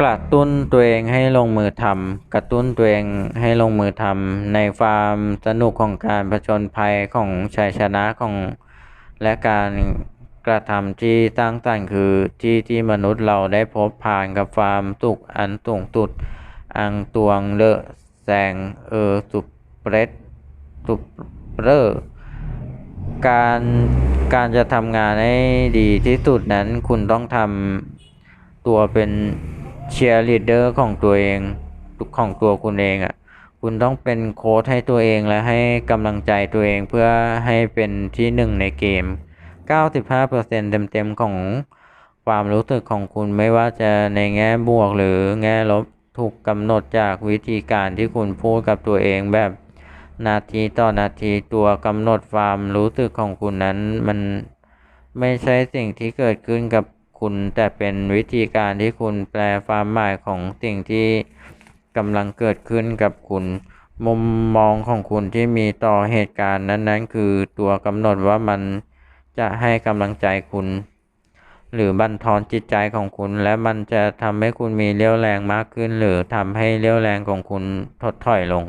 กระตุ้นตัวเองให้ลงมือทำกระตุ้นตัวเองให้ลงมือทำในความสนุกของการผจญภัยของชัยชนะของและการกระทำที่สร้างสรรค์คือที่ที่มนุษย์เราได้พบผ่านกับความสุขอันสูงสุด อังตวงเลอะแสงเออสุเปรตสุเปรอการการจะทำงานให้ดีที่สุดนั้นคุณต้องทำตัวเป็น เชียร์ลีดเดอร์ของตัวเองของตัวคุณเองอะ่ะ คุณต้องเป็นโค้ชให้ตัวเองและให้กำลังใจตัวเองเพื่อให้เป็นที่หนึ่งในเกม 95%เต็มๆของความรู้สึกของคุณไม่ว่าจะในแง่บวกหรือแง่ลบถูกกำหนดจากวิธีการที่คุณพูดกับตัวเองแบบนาทีต่อนาทีตัวกำหนดความรู้สึกของคุณนั้นมันไม่ใช่สิ่งที่เกิดขึ้นกับ คุณ แต่เป็นวิธีการที่คุณแปลความหมายของสิ่งที่กำลังเกิดขึ้นกับคุณ มุมมองของคุณที่มีต่อเหตุการณ์นั้นๆ คือตัวกำหนดว่ามันจะให้กำลังใจคุณ หรือบันทอนจิตใจของคุณ และมันจะทำให้คุณมีเรี่ยวแรงมากขึ้น หรือทำให้เรี่ยวแรงของคุณถดถอยลง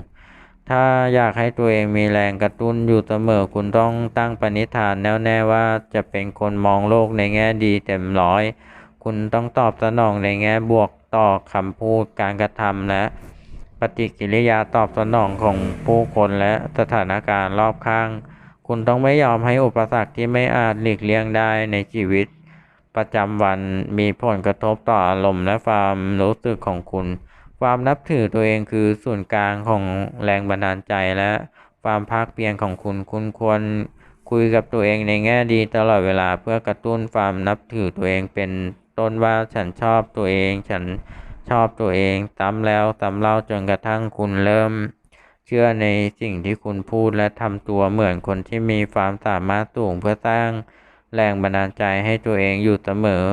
ถ้าอยากให้ตัวเองมีแรงกระตุ้นอยู่เสมอคุณต้องตั้งปณิธานแน่วแน่ว่าจะเป็นคนมองโลกในแง่ดีเต็มร้อย คุณต้องตอบสนองในแง่บวกต่อคำพูดการกระทำและปฏิกิริยาตอบสนองของผู้คนและสถานการณ์รอบข้าง คุณต้องไม่ยอมให้อุปสรรคที่ไม่อาจหลีกเลี่ยงได้ในชีวิต ประจำวันมีผลกระทบต่ออารมณ์และความรู้สึกของคุณ ความนับถือตัวเองคือศูนย์กลางของแรงบันดาลใจและความภาคเพียรของคุณ คุณควรคุยกับตัวเองในแง่ดีตลอดเวลาเพื่อกระตุ้นความนับถือตัวเองเป็นต้นว่าฉันชอบตัวเอง ฉันชอบตัวเองซ้ำแล้วซ้ำเล่าจนกระทั่งคุณเริ่ม เชื่อในสิ่งที่คุณพูดและทำตัวเหมือนคนที่มีความสามารถสูงเพื่อสร้างแรงบันดาลใจให้ตัวเองอยู่เสมอ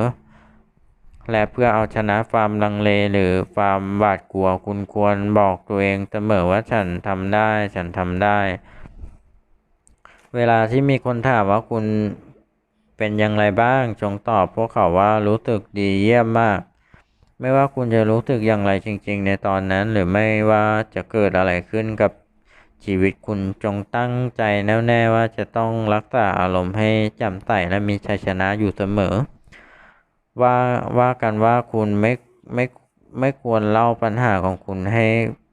และเพื่อเอาชนะความลังเลหรือความหวาดกลัวคุณควรบอกตัวเองเสมอว่าฉันทำได้ฉันทำได้ เวลาที่มีคนถามว่าคุณเป็นอย่างไรบ้างจงตอบพวกเขาว่ารู้สึกดีเยี่ยมมาก ไม่ว่าคุณจะรู้สึกอย่างไรจริง ๆ ในตอนนั้นหรือไม่ว่าจะเกิดอะไรขึ้นกับชีวิตคุณจงตั้งใจแน่วแน่ว่าจะต้องรักษาอารมณ์ให้จำใส่และมีชัยชนะอยู่เสมอ ว่าว่ากันว่าคุณไม่ไม่ไม่ควรเล่าปัญหาของคุณให้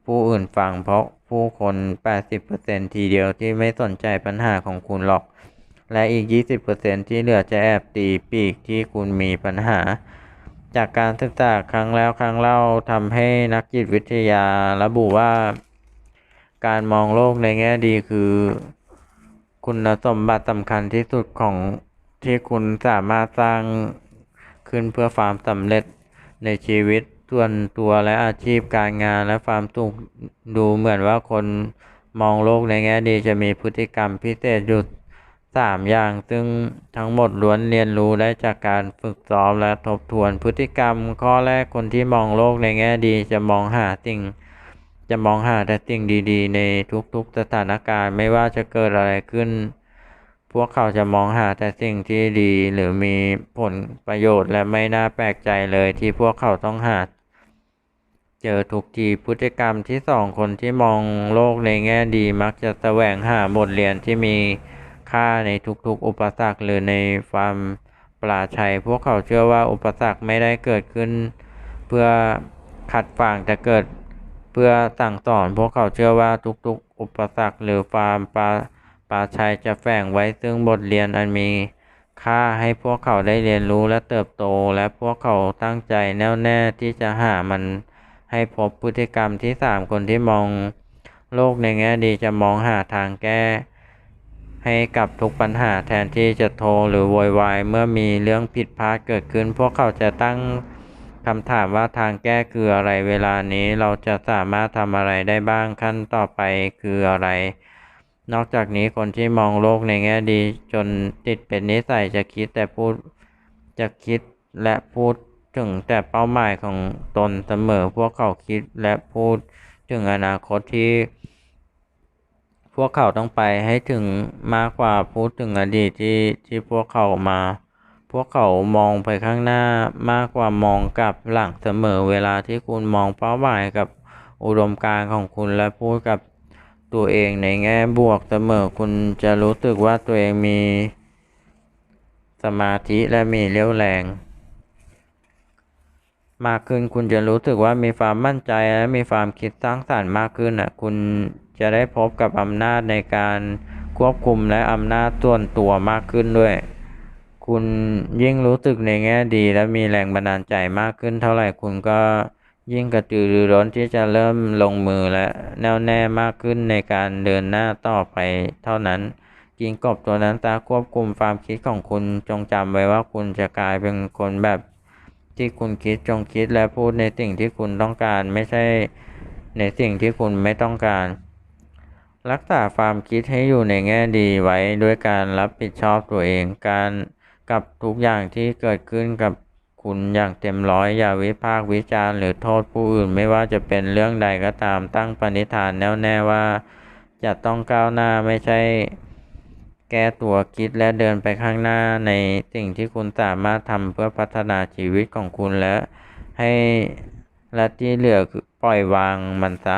ผู้อื่นฟัง เพราะผู้คน 80%ทีเดียวที่ไม่สนใจปัญหาของคุณหรอก และอีก 20%ที่เหลือจะแอบตีปีกที่คุณมีปัญหา จากการศึกษาครั้งแล้วครั้งเล่าทำให้นักจิตวิทยาระบุว่า การมองโลกในแง่ดีคือ คุณสมบัติสำคัญที่สุดของที่คุณสามารถสร้าง ขึ้นเพื่อความสำเร็จในชีวิตส่วนตัวและอาชีพการงานและความสุขดูเหมือนว่าคนมองโลกในแง่ดีจะมีพฤติกรรมพิเศษอยู่สามอย่างซึ่งทั้งหมดล้วนเรียนรู้ได้จากการฝึกซ้อมและทบทวนพฤติกรรม ข้อแรกคนที่มองโลกในแง่ดีจะมองหาสิ่ง จะมองหาแต่สิ่งดี ๆ ในทุกๆสถานการณ์ไม่ว่าจะเกิดอะไรขึ้น พวกเขาจะมองหาแต่สิ่งที่ดีหรือมีผลประโยชน์และไม่น่าแปลกใจเลยที่พวกเขาต้องหา เจอทุกทีพฤติกรรมที่สองคนที่มองโลกในแง่ดีมักจะแสวงหาบทเรียนที่มีค่าในทุกๆ อุปสรรคหรือในความปราชัย พวกเขาเชื่อว่าอุปสรรคไม่ได้เกิดขึ้น เพื่อขัดฝางแต่เกิดเพื่อสั่งสอน พวกเขาเชื่อว่าทุกๆ อุปสรรคหรือความปา ปาชัยจะแฝงไว้ซึ่งบทเรียนอันมีค่าให้พวกเขาได้เรียนรู้และเติบโต และพวกเขาตั้งใจแน่วแน่ที่จะหามันให้พบพฤติกรรมที่สามคนที่มองโลกในแง่ดีจะมองหาทางแก้ ให้กับทุกปัญหาแทนที่จะโทรหรือโวยวายเมื่อมีเรื่องผิดพลาดเกิดขึ้น พวกเขาจะตั้งคำถามว่าทางแก้คืออะไรเวลานี้เราจะสามารถทำอะไรได้บ้างขั้นต่อไปคืออะไร นอกจากนี้คนที่มองโลกในแง่ดี จนติดเป็นนิสัยจะคิดแต่พูดจะคิดและพูดถึงแต่เป้าหมายของตนเสมอ พวกเขาคิดและพูดถึงอนาคตที่ พวกเขาต้องไปให้ถึงมากกว่าพูดถึงอดีตที่ที่พวกเขามา พวกเขามองไปข้างหน้ามากกว่ามองกลับหลังเสมอเวลาที่คุณมองเป้าหมายกับอุดมการณ์ของคุณและพูดกับ ตัวเองในแง่บวกเสมอคุณจะรู้สึกว่าตัวเองมีสมาธิและมีเรี่ยวแรง มากขึ้นคุณจะรู้สึกว่ามีความมั่นใจและมีความคิดสร้างสรรค์มากขึ้นอะคุณจะได้พบกับอำนาจในการควบคุมและอำนาจส่วนตัวมากขึ้นด้วย คุณยิ่งรู้สึกในแง่ดีและมีแรงบันดาลใจมากขึ้นเท่าไหร่คุณก็ ยิ่งกระตือรือร้นที่จะเริ่มลงมือและแน่วแน่มากขึ้นในการเดินหน้าต่อไปเท่านั้นกินกบตัวนั้นตาควบคุมความคิดของคุณจงจำไว้ว่าคุณจะกลายเป็นคนแบบที่คุณคิดจงคิดและพูดในสิ่งที่คุณต้องการ ไม่ใช่ในสิ่งที่คุณไม่ต้องการ รักษาความคิดให้อยู่ในแง่ดีไว้ด้วยการรับผิดชอบตัวเองการกับทุกอย่างที่เกิดขึ้นกับ คุณอย่างเต็มร้อยอย่าวิพากษ์วิจารณ์หรือโทษผู้อื่นไม่ว่าจะเป็นเรื่องใดก็ตามตั้งปณิธานแน่วแน่ว่า จะต้องก้าวหน้าไม่ใช่แก้ตัวคิดและเดินไปข้างหน้าในสิ่งที่คุณสามารถทำเพื่อพัฒนาชีวิตของคุณและให้และที่เหลือคือปล่อยวางมันซะ